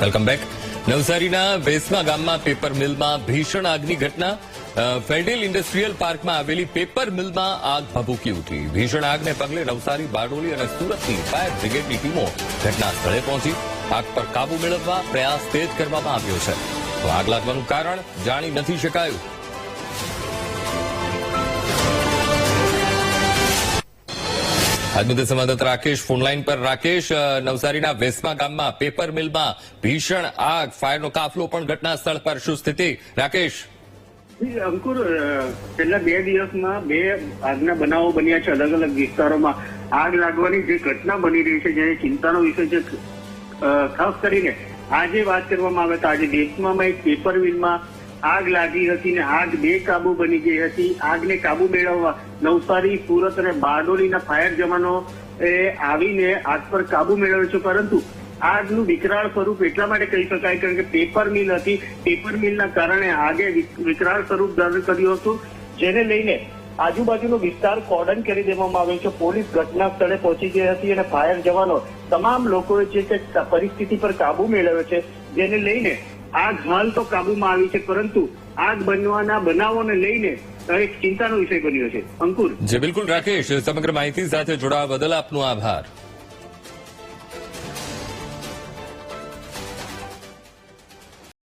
Welcome back. નવસારીના વેસમા ગામમાં paper મિલમાં ભીષણ આગની ઘટના. ફેડરલ ઇન્ડસ્ટ્રીયલ પાર્કમાં આવેલી પેપર મિલમાં આગ ભભૂકી ઉઠી. ભીષણ આગને પગલે નવસારી, બારડોલી અને સુરતની ફાયર બ્રિગેડની ટીમો ઘટના સ્થળે પહોંચી. આગ પર કાબુ મેળવવા પ્રયાસ તેજ કરવામાં આવ્યો છે. તો આગ લાગવાનું કારણ જાણી નથી શકાયું. આજ મુદ્દે સંવાદદાતા રાકેશ ફોનલાઈન પર રાકેશ નવસારીના વેસમા ગામમાં, પેપર મિલમાં ભીષણ આગ, ફાયરનો કાફલો પણ ઘટના સ્થળ પર શું સ્થિતિ? રાકેશ? અંકુર છેલ્લા બે દિવસમાં બે આગના બનાવો બન્યા છે અલગ અલગ વિસ્તારોમાં. આગ લાગવાની જે ઘટના બની રહી છે જે ચિંતાનો વિષય છે ખાસ કરીને આજે વાત કરવામાં આવે તો આજે દેશમાં એક પેપર મિલમાં આગ લાગી હતી ને આગ બે કાબુ બની ગઈ હતી. આગને કાબુ મેળવવા નવસારી, સુરત અને બારડોલીના ફાયર જવાનો એ આવીને આગ પર કાબુ મેળવ્યો છે. પરંતુ આગનું વિકરાળ સ્વરૂપ એટલા માટે કહી શકાય કારણ કે પેપર મિલ હતી. પેપર મિલના કારણે આગે વિકરાળ સ્વરૂપ ધારણ કર્યું હતું. જેને લઈને આજુબાજુનો વિસ્તાર કોર્ડન કરી દેવામાં આવ્યો છે. પોલીસ ઘટના સ્થળે પહોંચી ગઈ હતી અને ફાયર જવાનો તમામ લોકોએ છે તે, પરિસ્થિતિ પર કાબુ મેળવ્યો છે. જેને લઈને આગ હાલ તો કાબુમાં આવી છે, પરંતુ આગ બનવાના બનાવોને લઈને એક ચિંતાનો વિષય બન્યો છે. અંકુર. જે, બિલકુલ, રાકેશ, સમગ્ર માહિતી સાથે જોડાવા બદલ આપનો આભાર.